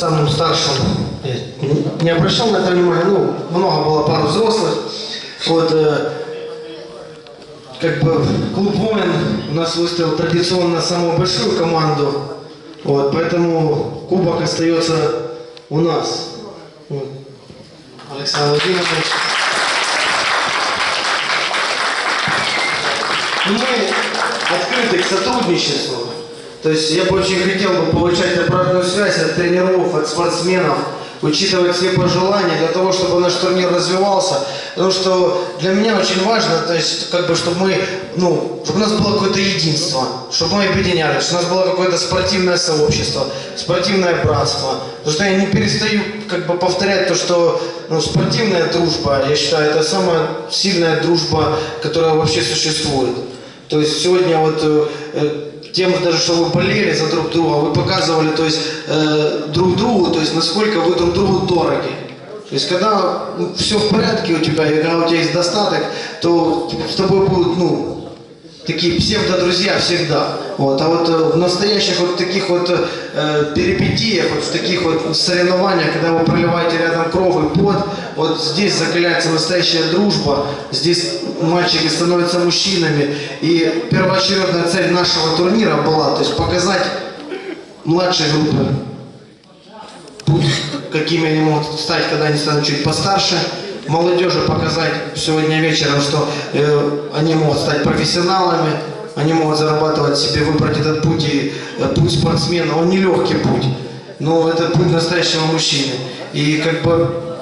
самым старшим не обращал на это внимания, ну, много было пару взрослых. Вот, э, как бы клуб «Воин» у нас выставил традиционно самую большую команду, вот, поэтому кубок остается у нас. Вот. Александр Владимирович. И мы открыты к сотрудничеству. То есть я бы очень хотел бы получать обратную связь от тренеров, от спортсменов, учитывать все пожелания для того, чтобы наш турнир развивался. Потому что для меня очень важно, то есть, как бы, чтобы мы, ну, чтобы у нас было какое-то единство, чтобы мы объединялись, чтобы у нас было какое-то спортивное сообщество, спортивное братство. Потому что я не перестаю, как бы, повторять то, что ну, спортивная дружба, я считаю, это самая сильная дружба, которая вообще существует. То есть сегодня вот э, э, тем даже, что вы болели за друг друга, вы показывали, то есть э, друг другу, то есть насколько вы друг другу дороги. То есть когда все в порядке у тебя, и когда у тебя есть достаток, то с тобой будут, ну, такие псевдо-друзья всегда. Вот. А вот э, в настоящих вот таких вот э, перипетиях, вот в таких вот соревнованиях, когда вы проливаете рядом кровь и пот, вот здесь закаляется настоящая дружба, здесь мальчики становятся мужчинами. И первоочередная цель нашего турнира была, то есть показать младшей группе путь, какими они могут стать, когда они станут чуть постарше. Молодежи показать сегодня вечером, что э, они могут стать профессионалами, они могут зарабатывать себе, выбрать этот путь. И э, путь спортсмена, он нелегкий путь, но это путь настоящего мужчины. И как бы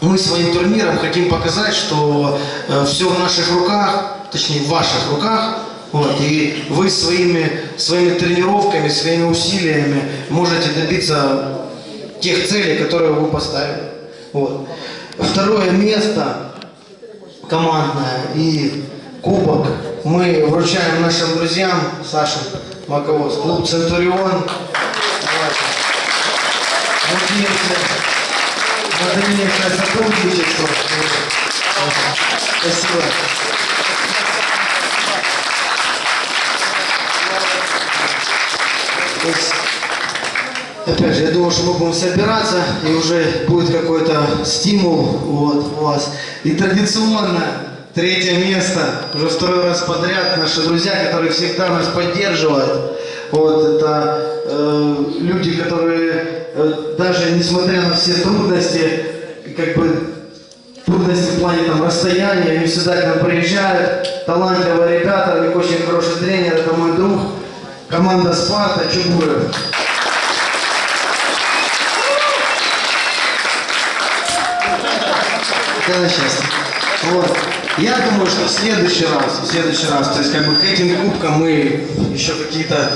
мы своим турниром хотим показать, что все в наших руках, точнее в ваших руках, вот, и вы своими, своими тренировками, своими усилиями можете добиться тех целей, которые вы поставили. Вот. Второе место командное и кубок мы вручаем нашим друзьям, Саше Маковоз, клуб Центурион. Надеемся на дальнейшее сотрудничество. Спасибо. Есть, Опять же, я думаю, что мы будем собираться, и уже будет какой-то стимул вот, у вас. И традиционно третье место, уже второй раз подряд, наши друзья, которые всегда нас поддерживают. Вот, это э, люди, которые э, даже несмотря на все трудности, как бы трудности в плане там расстояния, они всегда к нам приезжают. Талантливые ребята, у них очень хороший тренер, это мой друг. Команда Спарта, Чугуров. Это счастье. Вот. Я думаю, что в следующий раз, в следующий раз, то есть как бы к этим кубкам мы еще какие-то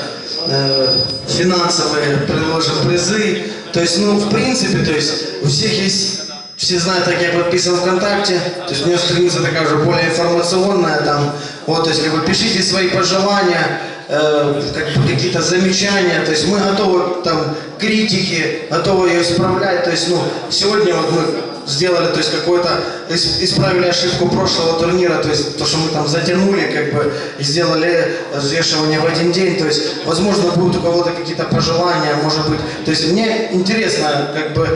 э, финансовые предложим призы. То есть, ну, в принципе, то есть у всех есть, все знают, как я подписан ВКонтакте, то есть у меня страница такая уже более информационная, там, вот, то есть как бы пишите свои пожелания, э, какие-то замечания, то есть мы готовы там к критике, готовы ее исправлять, то есть, ну, сегодня вот мы сделали, то есть какой-то, ис- исправили ошибку прошлого турнира, то есть то, что мы там затянули, как бы, сделали взвешивание в один день, то есть, возможно, будут у кого-то какие-то пожелания, может быть, то есть мне интересно, как бы,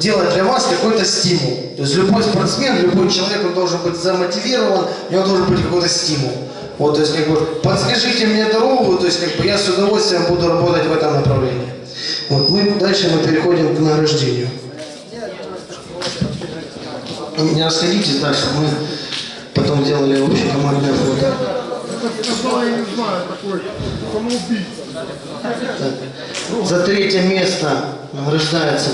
делать для вас какой-то стимул, то есть любой спортсмен, любой человек, он должен быть замотивирован, у него должен быть какой-то стимул. Вот, то есть, как бы, подскажите мне дорогу, то есть, как бы, я с удовольствием буду работать в этом направлении. Вот, мы, дальше мы переходим к награждению. Не расходитесь дальше, мы потом делали фото. Знаю, такой самоубийца. Так. За третье место награждается